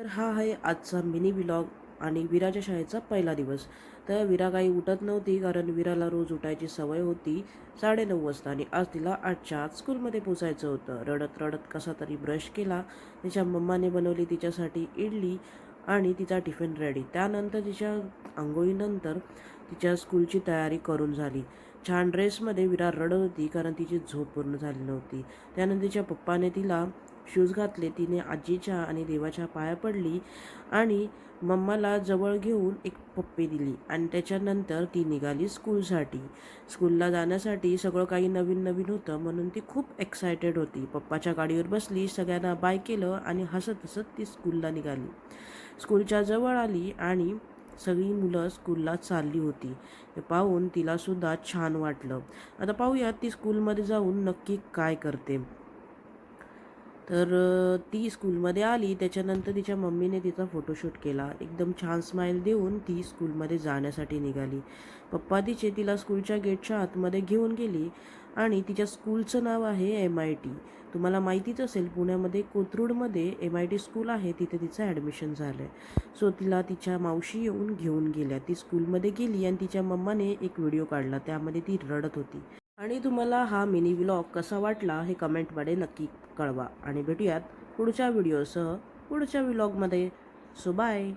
तर हा आहे आजचा मिनी ब्लॉग आणि विराच्या शाळेचा पहिला दिवस. तर विरा काही उठत नव्हती कारण विराला रोज उठायची सवय होती साडेनऊ वाजता आणि आज तिला आजच्या आज स्कूलमध्ये पोचायचं होतं. रडत रडत कसा तरी ब्रश केला तिच्या मम्माने बनवली तिच्यासाठी इडली आणि तिचा टिफिन रेडी त्यानंतर तिच्या आंघोळीनंतर तिच्या स्कूलची तयारी करून झाली. छान ड्रेसमध्ये विरा रडत होती कारण तिची झोप पूर्ण झाली नव्हती. त्यानंतर तिच्या पप्पाने तिला शूज घातले. तिने आजीच्या आणि देवाच्या पाया पडली आणि मम्माला जवळ घेऊन एक पप्पी दिली आणि त्याच्यानंतर ती निघाली स्कूलसाठी. स्कूलला जाण्यासाठी सगळं काही नवीन नवीन होतं म्हणून ती खूप एक्सायटेड होती. पप्पाच्या गाडीवर बसली सगळ्यांना बाय केलं आणि हसत हसत ती स्कूलला निघाली. स्कूलच्या जवळ आली आणि सगळी मुलं स्कूलला चालली होती. हे पाहून तिलासुद्धा छान वाटलं. आता पाहूयात ती स्कूलमध्ये जाऊन नक्की काय करते. तर ती स्कूलमध्ये आली. त्याच्यानंतर तिच्या मम्मीने तिचा फोटोशूट केला. एकदम छान स्माईल देऊन ती स्कूलमध्ये जाण्यासाठी निघाली. पप्पा तिचे तिला स्कूलच्या गेटच्या आतमध्ये घेऊन गेली आणि तिच्या स्कूलचं नाव आहे एम आय टी तुम्हाला माहितीच असेल पुण्यामध्ये कोथरूडमध्ये एम आय टी स्कूल आहे. तिथे तिचं ॲडमिशन झालं आहे सो तिला तिच्या मावशी येऊन घेऊन गेल्या. ती स्कूलमध्ये गेली आणि तिच्या मम्माने एक व्हिडिओ काढला. त्यामध्ये ती रडत होती. आणि तुम्हाला हा मिनी व्लॉग कसा वाटला हे कमेंटमध्ये नक्की कळवा. आणि भेटूयात पुढच्या व्हिडिओसह पुढच्या व्लॉगमध्ये सो बाय